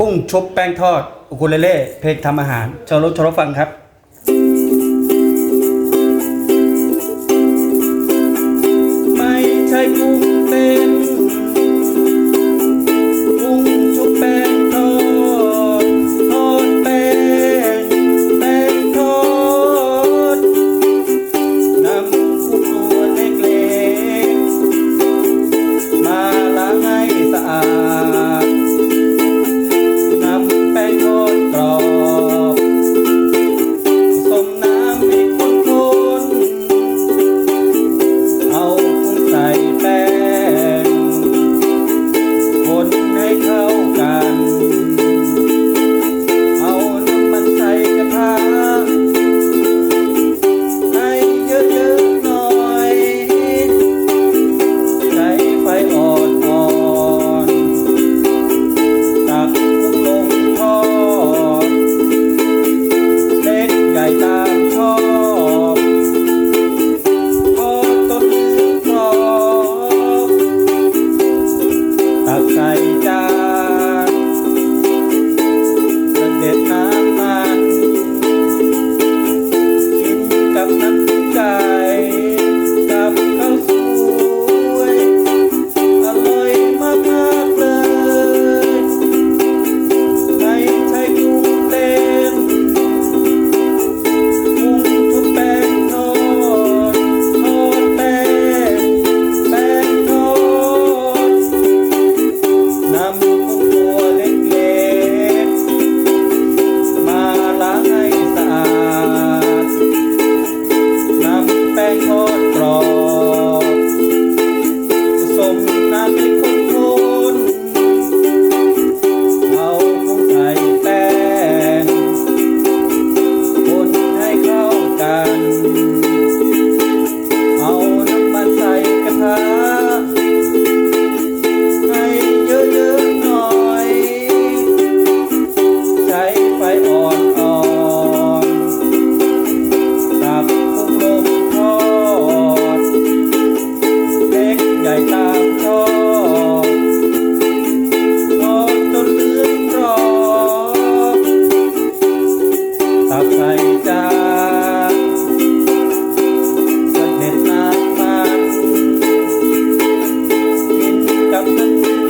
กุ้งชุบแป้งทอดอุกุเลเล่เพลงทำอาหารชาวรถชาวรถฟังครับไม่ใช่กุ้ง Ahí está.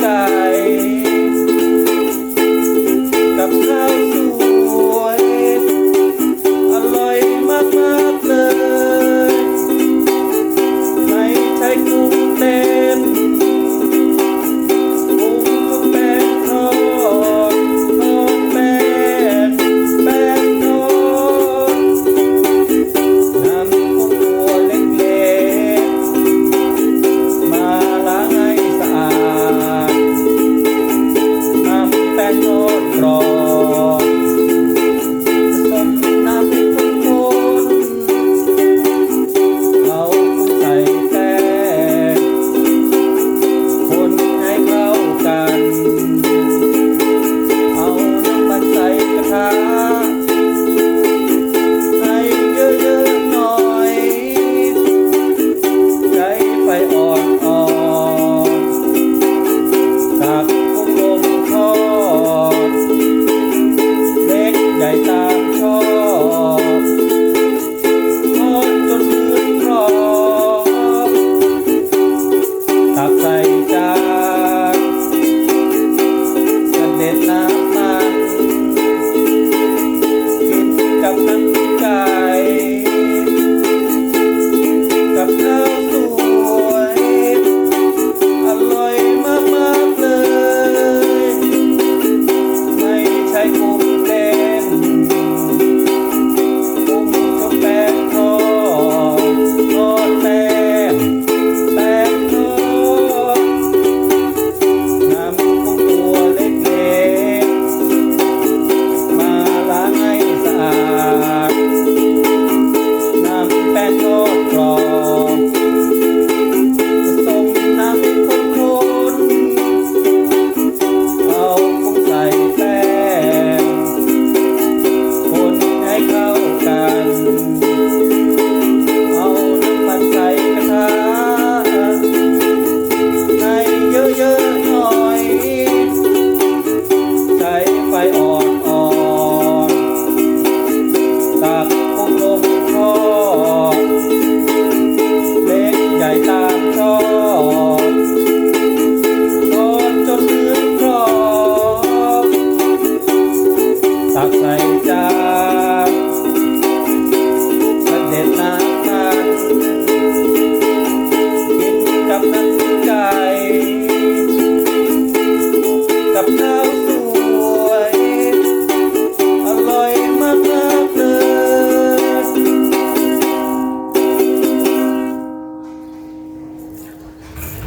Música bailar.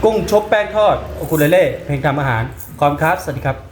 กุ้งชบแป้งทอดโอคุเลเล่เพลงทำอาหารคอบคุณครับสวัสดีครับ